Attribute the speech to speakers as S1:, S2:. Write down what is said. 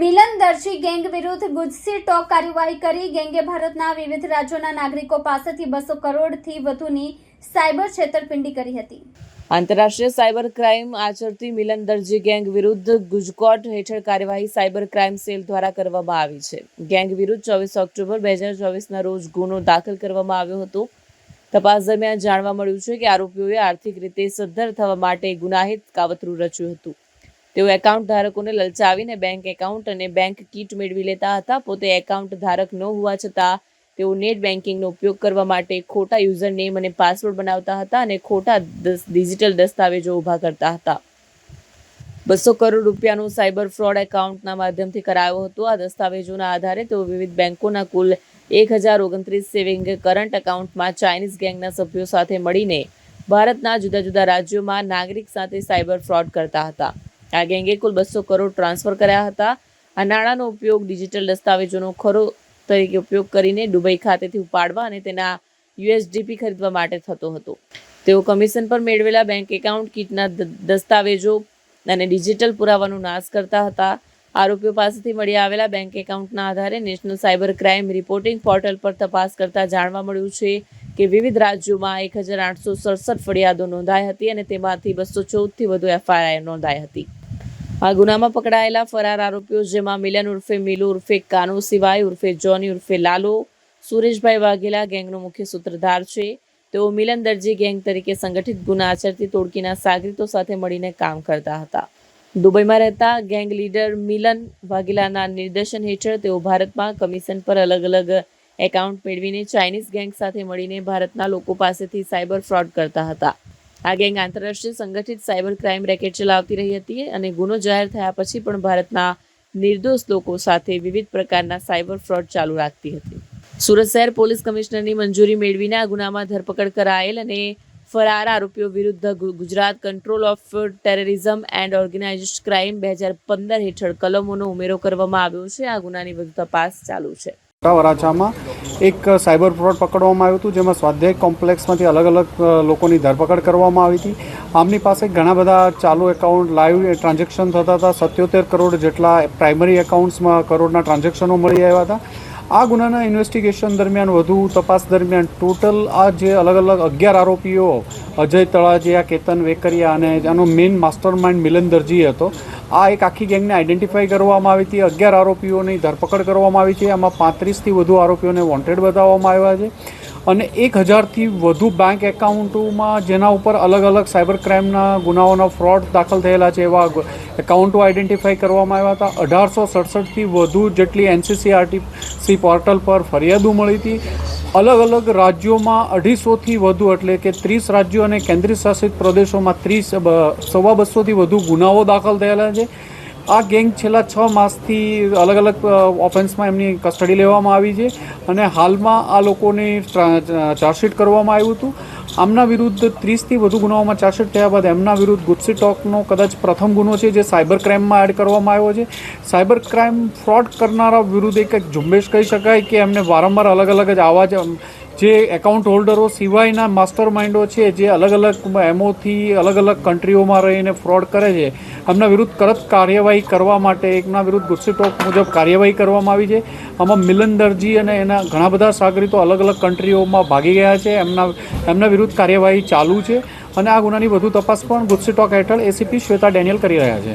S1: મિલન Darshi gang વિરુદ્ધ ગુજસી talk કાર્યવાહી કરી. ગેંગે ભારતના વિવિધ રાજ્યોના નાગરિકો પાસેથી બસો કરોડથી વધુની સાયબર છેતરપિંડી કરી હતી.
S2: આંતરરાષ્ટ્રીય સાયબર ક્રાઇમ આચરતી મિલન દરજી ગેંગ વિરુદ્ધ ગુજકોટ હેઠળ કાર્યવાહી સાયબર ક્રાઇમ સેલ દ્વારા કરવામાં આવી છે. ગેંગ વિરુદ્ધ ચોવીસ ઓક્ટોબર બે હજાર ચોવીસના રોજ ગુનો દાખલ કરવામાં આવ્યો હતો. તપાસ દરમિયાન જાણવા મળ્યું છે કે આરોપીઓએ આર્થિક રીતે સદ્ધર થવા માટે ગુનાહિત કાવતરું રચ્યું હતું. તેઓ એકાઉન્ટ ધારકોને લલચાવીને બેંક એકાઉન્ટ અને બેંક કીટ મેળવી લેતા હતા. પોતે એકાઉન્ટ ધારક ન હોવા છતાં તેઓ નેટ બેન્કિંગનો ઉપયોગ કરવા માટે ખોટા યુઝર નેમ અને પાસવર્ડ બનાવતા હતા અને ખોટા ડિજિટલ દસ્તાવેજો ઊભા કરતા હતા. બસો કરોડ રૂપિયાનું સાયબર ફ્રોડ એકાઉન્ટના માધ્યમથી કરાયો હતો. આ દસ્તાવેજોના આધારે તેઓ વિવિધ બેંકોના કુલ એક હજાર ઓગણત્રીસ સેવિંગ કરંટ એકાઉન્ટમાં ચાઇનીઝ ગેંગના સભ્યો સાથે મળીને ભારતના જુદા જુદા રાજ્યોમાં નાગરિક સાથે સાયબર ફ્રોડ કરતા હતા. આ ગેંગે કુલ બસો કરોડ ટ્રાન્સફર કર્યા હતા. આ નાણાંનો ઉપયોગ ડિજિટલ દસ્તાવેજોનો ખરો તરીકે ઉપયોગ કરીને દુબઈ ખાતેથી ઉપાડવા અને તેના યુએસડીપી ખરીદવા માટે થતો હતો. તેઓ કમિશન પર મેળવેલા બેંક એકાઉન્ટ કીટના દસ્તાવેજો અને ડિજિટલ પુરાવાનો નાશ કરતા હતા. આરોપીઓ પાસેથી મળી આવેલા બેંક એકાઉન્ટના આધારે national cyber crime reporting portal પર તપાસ કરતા જાણવા મળ્યું છે કે વિવિધ રાજ્યોમાં એક હજાર આઠસો સડસઠ ફરિયાદો નોંધાઈ હતી અને તેમાંથી બસો ચૌદથી વધુ એફઆઈઆર નોંધાઈ હતી. આ ગુનામાં પકડાયેલા ફરાર આરોપીઓ જેમાં મિલન ઉર્ફે મિલુ, ઉર્ફે કાનો સિવાય, ઉર્ફે જોની, ઉર્ફે લાલો, સુરેશભાઈ વાઘેલા ગેંગનો મુખ્ય સૂત્રધાર છે. તેઓ મિલન દરજી ગેંગ તરીકે સંગઠિત ગુના આચરતી તોડકીના સાગરીતો સાથે મળીને કામ કરતા હતા. દુબઈમાં રહેતા ગેંગ લીડર મિલન વાઘેલાના નિર્દેશન હેઠળ તેઓ ભારતમાં કમિશન પર અલગ અલગ એકાઉન્ટ મેળવીને ચાઇનીઝ ગેંગ સાથે મળીને ભારતના લોકો પાસેથી સાયબર ફ્રોડ કરતા હતા. આ ગેંગ આંતરરાષ્ટ્રીય સંગઠિત સાયબર ક્રાઇમ રેકેટ ચલાવતી રહી હતી અને ગુનો જાહેર થયા પછી પણ ભારતના નિર્દોષ લોકો સાથે વિવિધ પ્રકારના સાયબર ફ્રોડ ચાલુ રાખતી હતી. સુરત શહેર પોલીસ કમિશનરની મંજૂરી મેળવીને આ ગુનામાં ધરપકડ કરાયેલ અને ફરાર આરોપીઓ વિરુદ્ધ Gujarat control of terrorism and organised crime બે હજાર પંદર હેઠળ કલમોનો ઉમેરો કરવામાં આવ્યો છે. આ ગુનાની વધુ તપાસ ચાલુ છે.
S3: મોટા વરાછામાં એક સાયબર ફ્રોડ પકડવામાં આવ્યું હતું, જેમાં સ્વાધ્યાય કોમ્પ્લેક્સમાંથી અલગ અલગ લોકોની ધરપકડ કરવામાં આવી હતી. આમની પાસે ઘણા બધા ચાલુ એકાઉન્ટ, લાઈવ ટ્રાન્ઝેક્શન થતા હતા. સત્યોતેર કરોડ જેટલા પ્રાઇમરી એકાઉન્ટ્સમાં કરોડના ટ્રાન્ઝેક્શનો મળી આવ્યા હતા. આ ગુનાના ઇન્વેસ્ટિગેશન દરમિયાન વધુ તપાસ દરમિયાન ટોટલ આ જે અલગ અલગ અગિયાર આરોપીઓ, અજય તળાજિયા, કેતન વેકરિયા અને આનો main master mind Milan Darji હતો. આ એક આખી ગેંગને આઈડેન્ટિફાઈ કરવામાં આવી હતી. અગિયાર આરોપીઓની ધરપકડ કરવામાં આવી છે. આમાં પાંત્રીસથી વધુ આરોપીઓને વોન્ટેડ બતાવવામાં આવ્યા છે. અને એક હજારથી વધુ બેંક એકાઉન્ટોમાં જેના ઉપર અલગ અલગ સાયબર ક્રાઇમના ગુનાઓના ફ્રોડ દાખલ થયેલા છે એવા એકાઉન્ટો આઈડેન્ટિફાઈ કરવામાં આવ્યા હતા. અઢારસો સડસઠથી વધુ જેટલી એનસીસીઆરટીસી પોર્ટલ પર ફરિયાદો મળી હતી. અલગ અલગ રાજ્યોમાં અઢીસોથી વધુ એટલે કે ત્રીસ રાજ્યો અને કેન્દ્રીય શાસિત પ્રદેશોમાં ત્રીસ સવા બસોથી વધુ ગુનાઓ દાખલ થયેલા છે. આ ગેંગ છેલ્લા છ માસથી અલગ અલગ ઓફેન્સમાં એમની કસ્ટડી લેવામાં આવી છે અને હાલમાં આ લોકોને ચાર્જશીટ કરવામાં આવ્યું હતું. આમના વિરુદ્ધ ત્રીસથી વધુ ગુનાઓમાં ચાર્જશીટ થયા બાદ એમના વિરુદ્ધ ગુસ્સી ટોકનો કદાચ પ્રથમ ગુનો છે જે સાયબર ક્રાઇમમાં એડ કરવામાં આવ્યો છે. સાયબર ક્રાઇમ ફ્રોડ કરનારા વિરુદ્ધ એક ઝુંબેશ કહી શકાય કે એમને વારંવાર અલગ અલગ જ આવા જ જે એકાઉન્ટ હોલ્ડરો સિવાયના માસ્ટર માઇન્ડો છે, જે અલગ અલગ એમઓથી અલગ અલગ કન્ટ્રીઓમાં રહીને ફ્રોડ કરે છે, એમના વિરુદ્ધ તરત કાર્યવાહી કરવા માટે એકના વિરુદ્ધ ગુસ્સેટોક મુજબ કાર્યવાહી કરવામાં આવી છે. આમાં મિલન દરજી અને એના ઘણા બધા સાગરીતો અલગ અલગ કન્ટ્રીઓમાં ભાગી ગયા છે, એમના એમના વિરુદ્ધ કાર્યવાહી ચાલુ છે. અને આ ગુનાની વધુ તપાસ પણ ગુસ્સેટોક હેઠળ એસીપી શ્વેતા ડેનિયલ કરી રહ્યા છે.